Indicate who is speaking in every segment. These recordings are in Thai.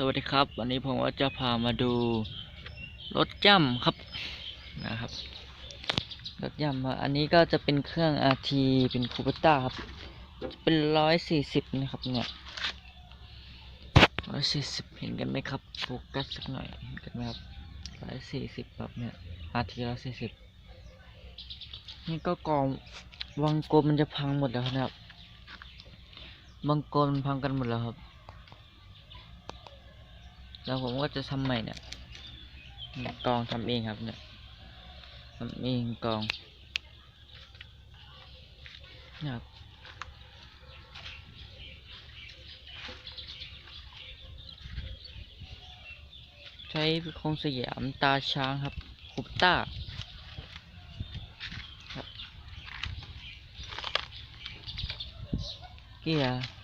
Speaker 1: สวัสดีครับ วันนี้ผมก็จะพามาดูรถย่ำครับนะครับรถย่ำอันนี้ก็จะเป็นเครื่อง RT เป็นคูปต้าครับจะเป็นร้อยสี่สิบนะครับเนี่ยร้อยสี่สิบเห็นกันไหมครับโฟกัสสักหน่อยเห็นกันไหมครับร้อยสี่สิบแบบเนี่ย RT ร้อยสี่สิบนี่ก็กองวังโกลมมันจะพังหมดแล้วนะครับวังโกลมันพังกันหมดแล้วครับ แล้วผมก็จะทำใหม่เนี่ยกองทำเองครับเนี่ยทำเองกองนี่ยครับใช้โครงสยามตาช้างครับคุปต้าเกียร์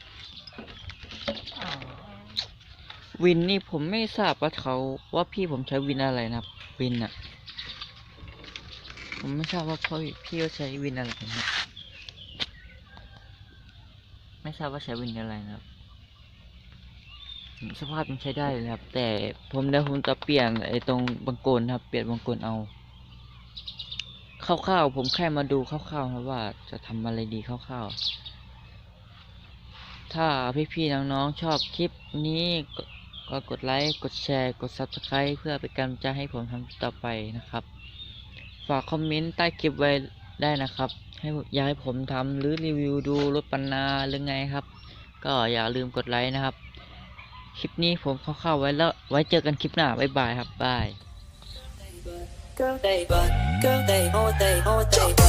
Speaker 1: วินนี่ผมไม่ทราบว่าเขาว่าพี่ผมใช้วินอะไรนะครับ วินอะผมไม่ทราบว่าเขาพี่เขาใช้วินอะไรนะไม่ทราบว่าใช้วินอะไรนะครับสภาพยังใช้ได้เลยครับ แต่ผมเดี๋ยวผมจะเปลี่ยนไอ้ตรงบังโกนนะครับ เปลี่ยนบังโกนเอาคร่าวๆผมแค่มาดูคร่าวๆครับว่าจะทำอะไรดีคร่าวๆถ้าพี่ๆน้องๆชอบคลิปนี้ ก็กดไลค์ กดแชร์ กด Subscribe เพื่อเป็นกำลังใจให้ผมทำต่อไปนะครับ ฝากคอมเมนต์ใต้คลิปไว้ได้นะครับ ให้อยากให้ผมทำหรือรีวิวดูรถปันนาหรือไงครับ ก็อย่าลืมกดไลค์นะครับ คลิปนี้ผมเข้าๆไว้แล้วไว้เจอกันคลิปหน้า บ๊ายบายครับบาย
Speaker 2: Girl, they but girl, they oh they oh they